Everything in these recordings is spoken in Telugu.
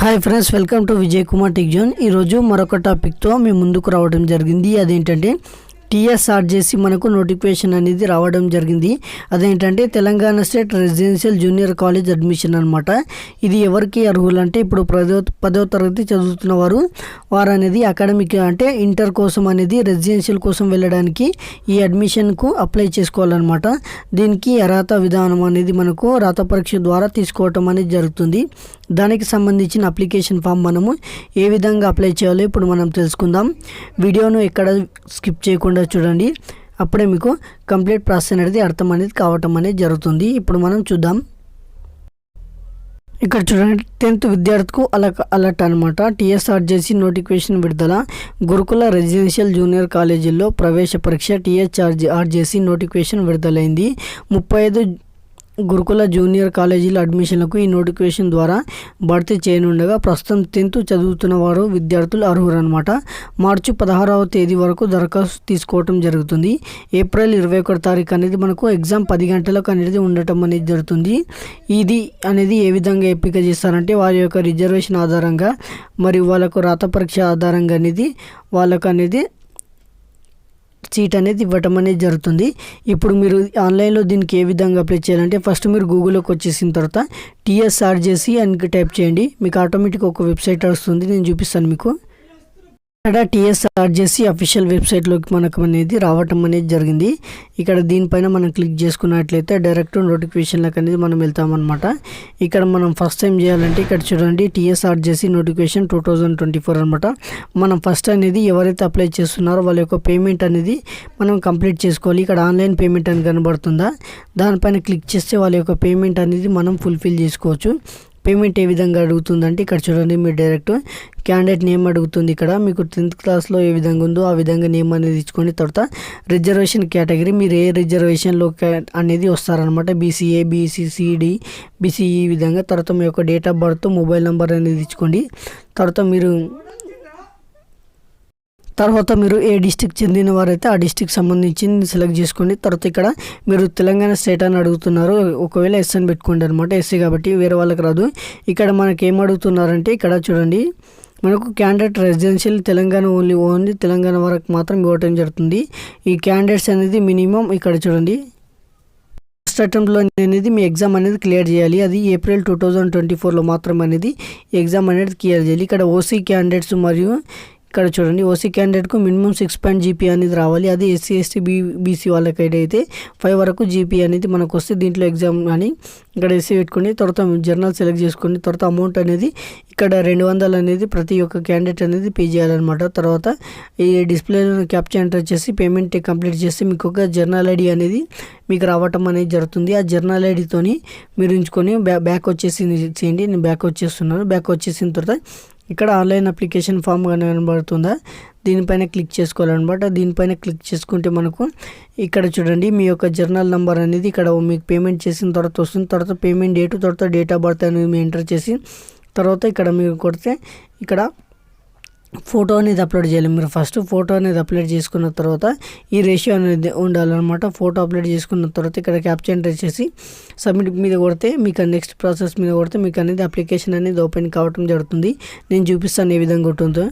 Hi friends welcome to Vijay Kumar tech zone ఈరోజు మరొక టాపిక్తో మేము ముందుకు రావడం జరిగింది. అదేంటంటే టీఎస్ఆర్జేసి మనకు నోటిఫికేషన్ అనేది రావడం జరిగింది. అదేంటంటే Telangana state residential junior college admission అనమాట ఇది ఎవరికి అర్హులు అంటే ఇప్పుడు పదో పదో తరగతి చదువుతున్న వారు వారు అనేది అకాడమిక్ అంటే ఇంటర్ కోసం అనేది రెసిడెన్షియల్ కోసం వెళ్ళడానికి ఈ అడ్మిషన్కు అప్లై చేసుకోవాలన్నమాట. దీనికి అర్హత విధానం అనేది మనకు రాత పరీక్ష ద్వారా తీసుకోవటం అనేది జరుగుతుంది. దానికి సంబంధించిన అప్లికేషన్ ఫామ్ మనము ఏ విధంగా అప్లై చేయాలో ఇప్పుడు మనం తెలుసుకుందాం. వీడియోను ఎక్కడ స్కిప్ చేయకుండా చూడండి. అప్పుడే మీకు కంప్లీట్ ప్రాసెస్ అనేది అర్థం అనేది కావటం అనేది జరుగుతుంది. ఇప్పుడు మనం చూద్దాం. ఇక్కడ చూడండి టెన్త్ విద్యార్థికు అలర్ట్ అలర్ట్ అనమాట టీఎస్ఆర్జేసీ నోటిఫికేషన్ విడుదల. గురుకుల రెసిడెన్షియల్ జూనియర్ కాలేజీల్లో ప్రవేశ పరీక్ష టీఎస్ఆర్జీ ఆర్జేసీ నోటిఫికేషన్ విడుదలైంది. ముప్పై ఐదు గురుకుల జూనియర్ కాలేజీల అడ్మిషన్లకు ఈ నోటిఫికేషన్ ద్వారా భర్తీ చేయనుండగా ప్రస్తుతం టెన్త్ చదువుతున్న వారు విద్యార్థులు అర్హులు మార్చి పదహారవ తేదీ వరకు దరఖాస్తు తీసుకోవటం జరుగుతుంది. ఏప్రిల్ ఇరవై ఒకటి తారీఖు అనేది మనకు ఎగ్జామ్ పది గంటలకు అనేది ఉండటం అనేది జరుగుతుంది. ఇది అనేది ఏ విధంగా ఎంపిక చేస్తారంటే వారి యొక్క రిజర్వేషన్ ఆధారంగా మరియు వాళ్ళకు రాత పరీక్ష ఆధారంగా అనేది వాళ్ళకు అనేది సీట్ అనేది ఇవ్వటం అనేది జరుగుతుంది. ఇప్పుడు మీరు ఆన్లైన్లో దీనికి ఏ విధంగా అప్లై చేయాలంటే ఫస్ట్ మీరు గూగుల్లోకి వచ్చేసిన తర్వాత టీఎస్ఆర్జేసి అని టైప్ చేయండి. మీకు ఆటోమేటిక్ ఒక వెబ్సైట్ వస్తుంది. నేను చూపిస్తాను మీకు. ఇక్కడ టీఎస్ఆర్జేసీ అఫీషియల్ వెబ్సైట్లోకి మనకు అనేది రావటం అనేది జరిగింది. ఇక్కడ దీనిపైన మనం క్లిక్ చేసుకున్నట్లయితే డైరెక్ట్ నోటిఫికేషన్లకు అనేది మనం వెళ్తామన్నమాట. ఇక్కడ మనం ఫస్ట్ టైం చేయాలంటే ఇక్కడ చూడండి TSRJC notification two thousand twenty four అనమాట మనం ఫస్ట్ అనేది ఎవరైతే అప్లై చేస్తున్నారో వాళ్ళ యొక్క పేమెంట్ అనేది మనం కంప్లీట్ చేసుకోవాలి. ఇక్కడ ఆన్లైన్ పేమెంట్ అని కనబడుతుందా? దానిపైన క్లిక్ చేస్తే వాళ్ళ యొక్క పేమెంట్ అనేది మనం ఫుల్ఫిల్ చేసుకోవచ్చు. పేమెంట్ ఏ విధంగా అడుగుతుందంటే ఇక్కడ చూడండి మీరు డైరెక్ట్ క్యాండిడేట్ నేమ్ అడుగుతుంది ఇక్కడ. మీకు టెన్త్ క్లాస్లో ఏ విధంగా ఉందో ఆ విధంగా నేమ్ అనేది ఇచ్చుకొని తర్వాత రిజర్వేషన్ కేటగిరీ మీరు ఏ రిజర్వేషన్లో అనేది వస్తారనమాట బీసీఏ బీసీసీడి బీసీఈ ఈ విధంగా తర్వాత మీ యొక్క date of birth mobile number అనేది ఇచ్చుకోండి. తర్వాత మీరు తర్వాత మీరు ఏ డిస్టిక్ చెందిన వారైతే ఆ డిస్టిక్ సంబంధించింది సెలెక్ట్ చేసుకోండి. తర్వాత ఇక్కడ మీరు తెలంగాణ స్టేట్ అని అడుగుతున్నారు. ఒకవేళ ఎస్ అని పెట్టుకోండి అనమాట ఎస్సీ కాబట్టి వేరే వాళ్ళకి రాదు. ఇక్కడ మనకి ఏం అడుగుతున్నారంటే ఇక్కడ చూడండి. మనకు candidate residential Telangana only only Telangana వరకు మాత్రం ఇవ్వటం జరుగుతుంది. ఈ క్యాండిడేట్స్ అనేది మినిమం ఇక్కడ చూడండి. ఫస్ట్ అటెంప్ట్లో అనేది మీ ఎగ్జామ్ అనేది క్లియర్ చేయాలి. అది ఏప్రిల్ టూ థౌజండ్ ట్వంటీ ఫోర్లో మాత్రం అనేది ఎగ్జామ్ అనేది క్లియర్ చేయాలి. ఇక్కడ ఓసీ క్యాండిడేట్స్ మరియు ఇక్కడ చూడండి ఓసీ క్యాండిడేట్కు మినిమం సిక్స్ పాయింట్ జీపీ అనేది రావాలి. అది ఎస్సీ ఎస్టీ బీ బీసీ వాళ్ళకైతే అయితే ఫైవ్ వరకు జీపీ అనేది మనకు వస్తే దీంట్లో ఎగ్జామ్ కానీ ఇక్కడ ఎస్సీ పెట్టుకొని తర్వాత జర్నల్ సెలెక్ట్ చేసుకోండి. తర్వాత అమౌంట్ అనేది ఇక్కడ రెండు వందలు అనేది ప్రతి ఒక్క క్యాండిడేట్ అనేది పే చేయాలన్నమాట. తర్వాత ఈ డిస్ప్లేలో క్యాప్చర్ ఎంటర్ చేసి పేమెంట్ కంప్లీట్ చేసి మీకు ఒక జర్నల్ ఐడి అనేది మీకు రావటం అనేది జరుగుతుంది. ఆ జర్నల్ ఐడితోని మీరు ఉంచుకొని బ్యా బ్యాక్ వచ్చేసి చేయండి. నేను బ్యాక్ వచ్చేస్తున్నాను. బ్యాక్ వచ్చేసిన తర్వాత ఇక్కడ ఆన్లైన్ అప్లికేషన్ ఫామ్ కనబడుతుందా? దీనిపైన క్లిక్ చేసుకోవాలన్నమాట. దీనిపైన క్లిక్ చేసుకుంటే మనకు ఇక్కడ చూడండి మీ యొక్క జర్నల్ నెంబర్ అనేది ఇక్కడ మీకు పేమెంట్ చేసిన తర్వాత వస్తుంది. తర్వాత పేమెంట్ డేటు తర్వాత డేట్ ఆఫ్ బర్త్ అనేది మీరు ఎంటర్ చేసి తర్వాత ఇక్కడ మీరు కొడితే ఇక్కడ ఫోటో అనేది అప్లోడ్ చేయాలి. మీరు ఫస్ట్ ఫోటో అనేది అప్లోడ్ చేసుకున్న తర్వాత ఈ రేషియో అనేది ఉండాలన్నమాట. ఫోటో అప్లోడ్ చేసుకున్న తర్వాత ఇక్కడ క్యాప్చర్ ఎంటర్ చేసి సబ్మిట్ మీద కొడితే మీకు నెక్స్ట్ ప్రాసెస్ మీద కొడితే మీకు అనేది అప్లికేషన్ అనేది ఓపెన్ కావడం జరుగుతుంది. నేను చూపిస్తాను ఏ విధంగా ఉంటుందో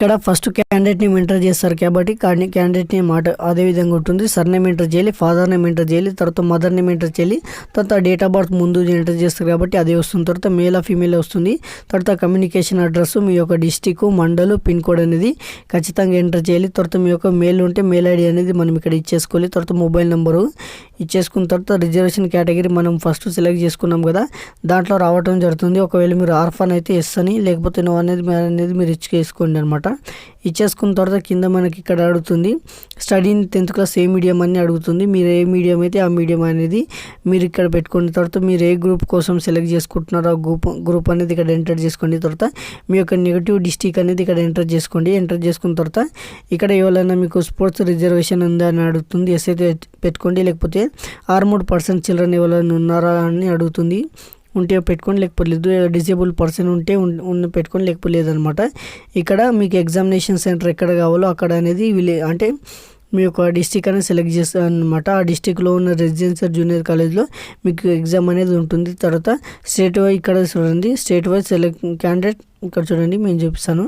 ఇక్కడ ఫస్ట్ క్యాండిడేట్ నేమ్ ఎంటర్ చేస్తారు కాబట్టి క్యాండిడేట్ నేమ్ మాట అదే విధంగా ఉంటుంది. సర్ నేమ్ ఎంటర్ చేయాలి ఫాదర్ నేమ్ ఎంటర్ చేయాలి తర్వాత మదర్ నేమ్ ఎంటర్ చేయాలి తర్వాత డేట్ ఆఫ్ బర్త్ ముందు ఎంటర్ చేస్తారు కాబట్టి అదే వస్తుంది. తర్వాత మేల్ ఆ ఫీమేల్ వస్తుంది. తర్వాత కమ్యూనికేషన్ అడ్రస్ మీ యొక్క డిస్టిక్ మండలు పిన్ కోడ్ అనేది ఖచ్చితంగా ఎంటర్ చేయాలి. తర్వాత మీ యొక్క మెయిల్ ఉంటే మెయిల్ ఐడి అనేది మనం ఇక్కడ ఇచ్చేసుకోవాలి. తర్వాత మొబైల్ నెంబరు ఇచ్చేసుకున్న తర్వాత రిజర్వేషన్ కేటగిరీ మనం ఫస్ట్ సెలెక్ట్ చేసుకున్నాం కదా దాంట్లో రావడం జరుగుతుంది. ఒకవేళ మీరు ఆర్ఫన్ అయితే ఎస్ అని లేకపోతే నో అనేది అనేది మీరు ఇచ్చేసుకోండి అనమాట ఇచ్చేసుకున్న తర్వాత కింద మనకి ఇక్కడ అడుగుతుంది స్టడీ టెన్త్ క్లాస్ ఏ మీడియం అని అడుగుతుంది. మీరు ఏ మీడియం అయితే ఆ మీడియం అనేది మీరు ఇక్కడ పెట్టుకున్న తర్వాత మీరు ఏ గ్రూప్ కోసం సెలెక్ట్ చేసుకుంటున్నారో ఆ గ్రూప్ గ్రూప్ అనేది ఇక్కడ ఎంటర్ చేసుకోండి. తర్వాత మీ యొక్క నెగిటివ్ డిస్టిక్ అనేది ఇక్కడ ఎంటర్ చేసుకోండి. ఎంటర్ చేసుకున్న తర్వాత ఇక్కడ ఎవరైనా మీకు స్పోర్ట్స్ రిజర్వేషన్ ఉందా అని అడుగుతుంది. ఎస్ అయితే పెట్టుకోండి. లేకపోతే ఆరు మూడు పర్సెంట్ చిల్డ్రన్ ఎవరైనా ఉన్నారా అని అడుగుతుంది. ఉంటే పెట్టుకొని లేకపోలేదు డిసేబుల్ పర్సన్ ఉంటే ఉన్న పెట్టుకొని లేకపోలేదు అనమాట ఇక్కడ మీకు ఎగ్జామినేషన్ సెంటర్ ఎక్కడ కావాలో అక్కడ అనేది విలే అంటే మీ యొక్క డిస్టిక్ అనేది సెలెక్ట్ చేస్తాను అనమాట ఆ డిస్టిక్లో ఉన్న రెసిడెన్షియల్ జూనియర్ కాలేజ్లో మీకు ఎగ్జామ్ అనేది ఉంటుంది. తర్వాత స్టేట్ వైజ్ ఇక్కడ చూడండి. స్టేట్ వైజ్ సెలెక్ట్ క్యాండిడేట్ ఇక్కడ చూడండి మేము చూపిస్తాను.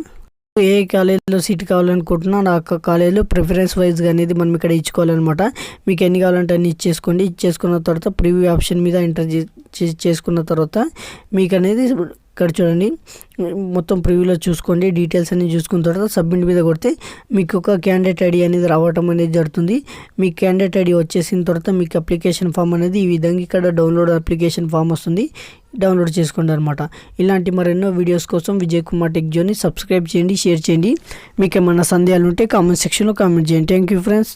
ఏ కాలేజీలో సీట్ కావాలనుకుంటున్నా ఆ కాలేజీలో ప్రిఫరెన్స్ వైజ్గా అనేది మనం ఇక్కడ ఇచ్చుకోవాలన్నమాట. మీకు ఎన్ని కావాలంటే అన్ని ఇచ్చేసుకోండి. ఇచ్చేసుకున్న తర్వాత ప్రివ్యూ ఆప్షన్ మీద ఎంటర్ చే- చేసుకున్న తర్వాత మీకు అనేది ఇక్కడ చూడండి. మొత్తం ప్రివ్యూలో చూసుకోండి. డీటెయిల్స్ అన్ని చూసుకున్న తర్వాత సబ్మిట్ మీద కొడితే మీకు ఒక క్యాండిడేట్ ఐడి అనేది రావటం అనేది జరుగుతుంది. మీ క్యాండిడేట్ ఐడి వచ్చేసిన తర్వాత మీకు అప్లికేషన్ ఫామ్ అనేది ఈ విధంగా ఇక్కడ డౌన్లోడ్ అప్లికేషన్ ఫామ్ వస్తుంది. డౌన్లోడ్ చేసుకోండి అనమాట ఇలాంటి మరెన్నో వీడియోస్ కోసం విజయ్ కుమార్ టెక్ జోని సబ్స్క్రైబ్ చేయండి షేర్ చేయండి. మీకు ఏమైనా సందేహాలు ఉంటే కామెంట్ సెక్షన్లో కామెంట్ చేయండి. Thank you friends